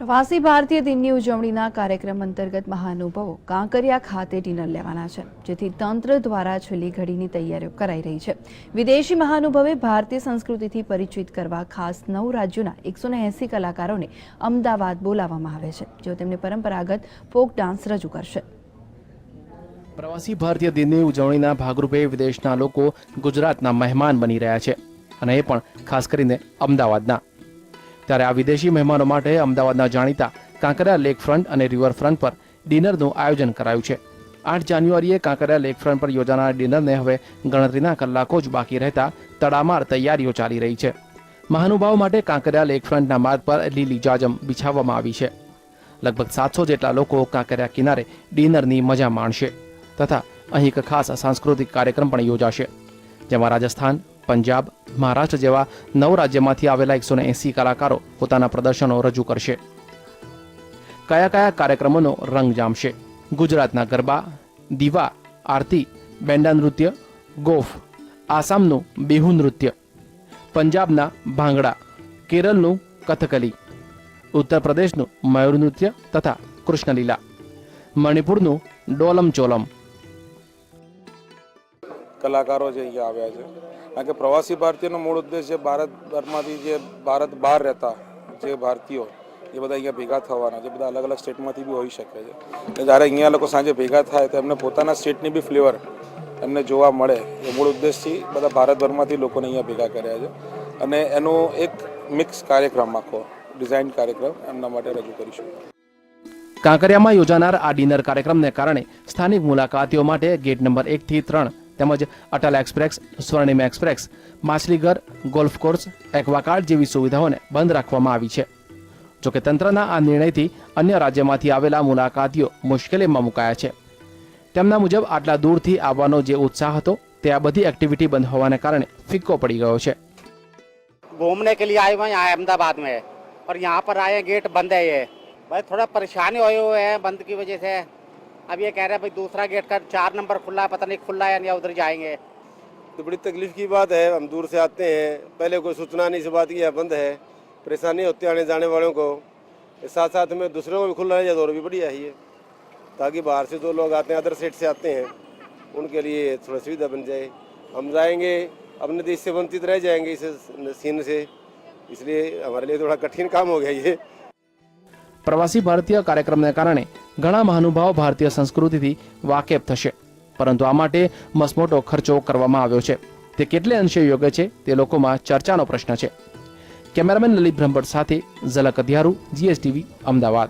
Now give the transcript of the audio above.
પ્રવાસી ભારતીય દિનની ઉજવણીના કાર્યક્રમ અંતર્ગત મહાનુભાવો કાંકરિયા ખાતે ડિનર લેવાના છે, જેથી તંત્ર દ્વારા છેલ્લી ઘડીની તૈયારીઓ કરાઈ રહી છે. વિદેશી મહાનુભાવે ભારતીય સંસ્કૃતિથી પરિચિત કરવા ખાસ નવ રાજ્યોના એકસો એંસી કલાકારોને અમદાવાદ બોલાવવામાં આવે છે, જેઓ તેમને પરંપરાગત ફોક ડાન્સ રજૂ કરશે. પ્રવાસી ભારતીય દિનની ઉજવણીના ભાગરૂપે વિદેશના લોકો ગુજરાતના મહેમાન બની રહ્યા છે અને એ પણ ખાસ કરીને અમદાવાદના. ત્યારે આ વિદેશી મહેમાનો માટે અમદાવાદના જાણીતા કાંકરિયા લેક ફ્રન્ટ અને રિવરફ્રન્ટ પર ડિનરનું આયોજન કરાયું છે. આઠ જાન્યુઆરીએ કાંકરિયા લેક ફ્રન્ટ પર યોજાનાર ડિનરને હવે ગણતરીના કલાકો જ બાકી રહેતા તડામાર તૈયારીઓ ચાલી રહી છે. મહાનુભાવ માટે કાંકરિયા લેક ફ્રન્ટના માર્ગ પર લીલી જાજમ બિછાવવામાં આવી છે. લગભગ સાતસો જેટલા લોકો કાંકરિયા કિનારે ડિનરની મજા માણશે તથા અહીં એક ખાસ સાંસ્કૃતિક કાર્યક્રમ પણ યોજાશે, જેમાં રાજસ્થાન પંજાબ, મહારાષ્ટ્ર જેવા નવ રાજ્યમાંથી આવેલા એકસો એંસી કલાકારો પોતાના પ્રદર્શનો રજૂ કરશે. કયા કયા કાર્યક્રમોનો રંગ જામશે? ગુજરાતના ગરબા, દીવા, આરતી બેન્ડા નૃત્ય, ગોફ, આસામનું બિહુ નૃત્ય, પંજાબના ભાંગડા કેરળનું કથકલી ઉત્તર પ્રદેશનું મયુર નૃત્ય તથા કૃષ્ણલીલા, મણિપુરનું ડોલમ ચોલમ કલાકારો જે અહીંયા આવ્યા છે. કારણ કે પ્રવાસી ભારતીયનો મૂળ ઉદ્દેશ છે ભારતભરમાંથી જે ભારત બહાર રહેતા જે ભારતીયો, એ બધા અહીંયા ભેગા થવાના, જે બધા અલગ અલગ સ્ટેટમાંથી બી હોઈ શકે છે. જ્યારે અહીંયા લોકો સાંજે ભેગા થાય તો એમને પોતાના સ્ટેટની બી ફ્લેવર એમને જોવા મળે. એ મૂળ ઉદ્દેશથી બધા ભારતભરમાંથી લોકોને અહીંયા ભેગા કર્યા છે. અને એનો એક મિક્સ કાર્યક્રમ આખો, ડિઝાઇન કાર્યક્રમ એમના માટે રજૂ કરીશું. કાંકરિયામાં યોજાનાર આ ડિનર કાર્યક્રમને કારણે સ્થાનિક મુલાકાતીઓ માટે ગેટ નંબર એકથી ત્રણ તેમજ અટલ એક્સપ્રેસ સ્વર્ણિમ એક્સપ્રેસ માછલીઘર ગોલ્ફ કોર્સ એક્વાકાર્ડ જેવી સુવિધાઓને બંધ રાખવામાં આવી છે જોકે તંત્રના આ નિર્ણયથી અન્ય રાજ્યમાંથી આવેલા મુલાકાતીઓ મુશ્કેલીમાં મુકાયા છે તેમના મુજબ આટલા દૂરથી આવવાનો જે ઉત્સાહ હતો તે આ બધી એક્ટિવિટી બંધ હોવાને કારણે ફિક્કો પડી ગયો છે घूमने के लिए आए हुए हैं यहाँ अहमदाबाद में और यहाँ पर आए हैं गेट बंद है ये भाई थोड़ा परेशानी हुए हुए हैं बंद की वजह से अब ये कह रहे हैं भाई दूसरा गेट का चार नंबर खुला है पता नहीं खुला है या उधर जाएंगे तो बड़ी तकलीफ की बात है हम दूर से आते हैं पहले कोई सूचना नहीं इस बात की यह बंद है परेशानी होती है आने जाने वालों को साथ साथ में दूसरों को भी खुला रह जाए तो और भी बढ़िया ही है ताकि बाहर से जो लोग आते हैं अदर सेट से आते हैं उनके लिए थोड़ा सुविधा बन जाए हम जाएंगे अपने देश से वंचित रह जाएंगे इस सीन से इसलिए हमारे लिए थोड़ा कठिन काम हो गया ये પ્રવાસી ભારતીય કાર્યક્રમને કારણે ઘણા મહાનુભાવો ભારતીય સંસ્કૃતિથી વાકેફ થશે. પરંતુ આ માટે મસમોટો ખર્ચો કરવામાં આવ્યો છે. તે કેટલે અંશે યોગ્ય છે તે લોકોમાં ચર્ચાનો પ્રશ્ન છે. કેમેરામેન લલિત બ્રહ્મભટ્ટ સાથે ઝલક અધિયારુ, જીએસટીવી, અમદાવાદ.